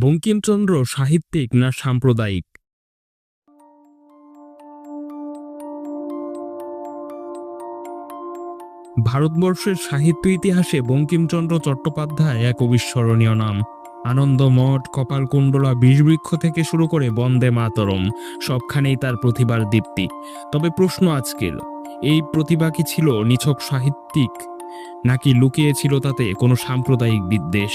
বঙ্কিমচন্দ্র সাহিত্যিক না সাম্প্রদায়িক? ভারতবর্ষের সাহিত্য ইতিহাসে বঙ্কিমচন্দ্র চট্টোপাধ্যায় এক অবিস্মরণীয় নাম। আনন্দমঠ কপালকুণ্ডলা, বিষবৃক্ষ থেকে শুরু করে বন্দে মাতরম, সবখানেই তার প্রতিভার দীপ্তি। তবে প্রশ্ন আজকের, এই প্রতিভা কি ছিল নিছক সাহিত্যিক, নাকি লুকিয়ে ছিল তাতে কোনো সাম্প্রদায়িক বিদ্বেষ?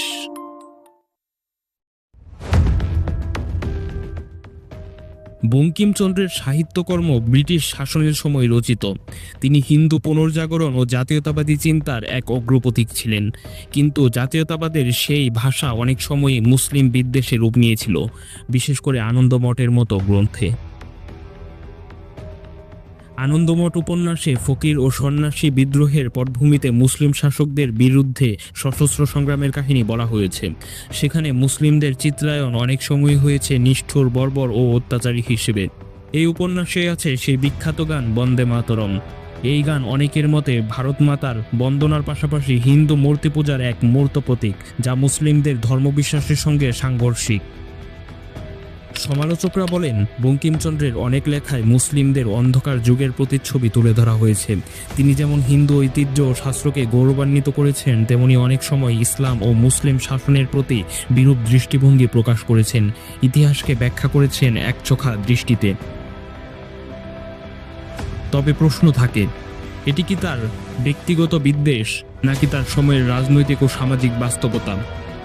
বঙ্কিমচন্দ্রের সাহিত্যকর্ম ব্রিটিশ শাসনের সময় রচিত। তিনি হিন্দু পুনর্জাগরণ ও জাতীয়তাবাদী চিন্তার এক অগ্রপথিক ছিলেন। কিন্তু জাতীয়তাবাদের সেই ভাষা অনেক সময়ে মুসলিম বিদ্বেষে রূপ নিয়েছিল, বিশেষ করে আনন্দমঠের মতো গ্রন্থে। আনন্দমঠ উপন্যাসে ফকির ও সন্ন্যাসী বিদ্রোহের পটভূমিতে মুসলিম শাসকদের বিরুদ্ধে সশস্ত্র সংগ্রামের কাহিনী বলা হয়েছে। সেখানে মুসলিমদের চিত্রায়ন অনেক সময় হয়েছে নিষ্ঠুর, বর্বর ও অত্যাচারী হিসেবে। এই উপন্যাসে আছে সেই বিখ্যাত গান বন্দে মাতরম। এই গান অনেকের মতে ভারত মাতার বন্দনার পাশাপাশি হিন্দু মূর্তি পূজার এক মূর্ত প্রতীক, যা মুসলিমদের ধর্মবিশ্বাসের সঙ্গে সাংঘর্ষিক। সমালোচকরা বলেন, বঙ্কিমচন্দ্রের অনেক লেখায় মুসলিমদের অন্ধকার যুগের প্রতিচ্ছবি তুলে ধরা হয়েছে। তিনি যেমন হিন্দু ঐতিহ্য ও শাস্ত্রকে গৌরবান্বিত করেছেন, তেমনি অনেক সময় ইসলাম ও মুসলিম শাসনের প্রতি বিরূপ দৃষ্টিভঙ্গি প্রকাশ করেছেন। ইতিহাসকে ব্যাখ্যা করেছেন একচোখা দৃষ্টিতে। তবে প্রশ্ন থাকে, এটি কি তার ব্যক্তিগত বিদ্বেষ, নাকি তার সময়ের রাজনৈতিক ও সামাজিক বাস্তবতা?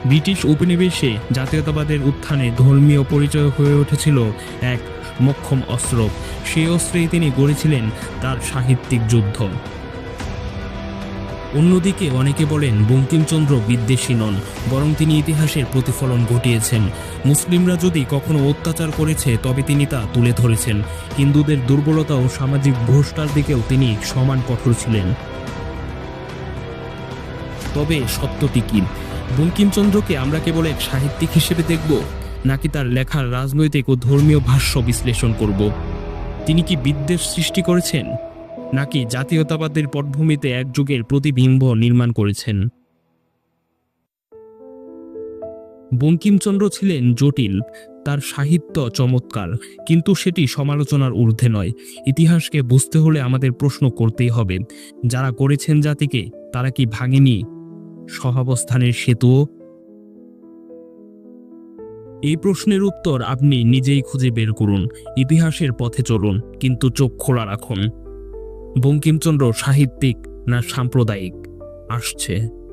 ব্রিটিশ উপনিবেশে জাতীয়তাবাদের উত্থানে ধর্মীয় পরিচয় হয়ে উঠেছিল এক মক্ষম অস্ত্র। সেই অস্ত্রেই তিনি গড়েছিলেন তার সাহিত্যিক যুদ্ধ। অন্যদিকে অনেকে বলেন বঙ্কিমচন্দ্র বিদ্বেষী নন, বরং তিনি ইতিহাসের প্রতিফলন ঘটিয়েছেন। মুসলিমরা যদি কখনো অত্যাচার করেছে, তবে তিনি তা তুলে ধরেছেন। হিন্দুদের দুর্বলতা ও সামাজিক ভ্রষ্টার দিকেও তিনি সমান কঠোর ছিলেন। তবে সত্যটি কি? বঙ্কিমচন্দ্রকে আমরা কেবল এক সাহিত্যিক হিসেবে দেখব, নাকি তার লেখার রাজনৈতিক ও ধর্মীয় ভাষ্য বিশ্লেষণ করব? তিনি কি বিদ্বেষ সৃষ্টি করেছেন, নাকি জাতীয়তাবাদের পটভূমিতে এক যুগের প্রতিবিম্ব নির্মাণ করেছেন? বঙ্কিমচন্দ্র ছিলেন জটিল, তার সাহিত্য চমৎকার, কিন্তু সেটি সমালোচনার ঊর্ধ্বে নয়। ইতিহাসকে বুঝতে হলে আমাদের প্রশ্ন করতেই হবে, যারা করেছেন জাতিকে, তারা কি ভাঙেনি সহাবস্থানের সেতুও? এই প্রশ্নের উত্তর আপনি নিজেই খুঁজে বের করুন, ইতিহাসের পথে চলুন, কিন্তু চোখ খোলা রাখুন। বঙ্কিমচন্দ্র সাহিত্যিক না সাম্প্রদায়িক? আসছে।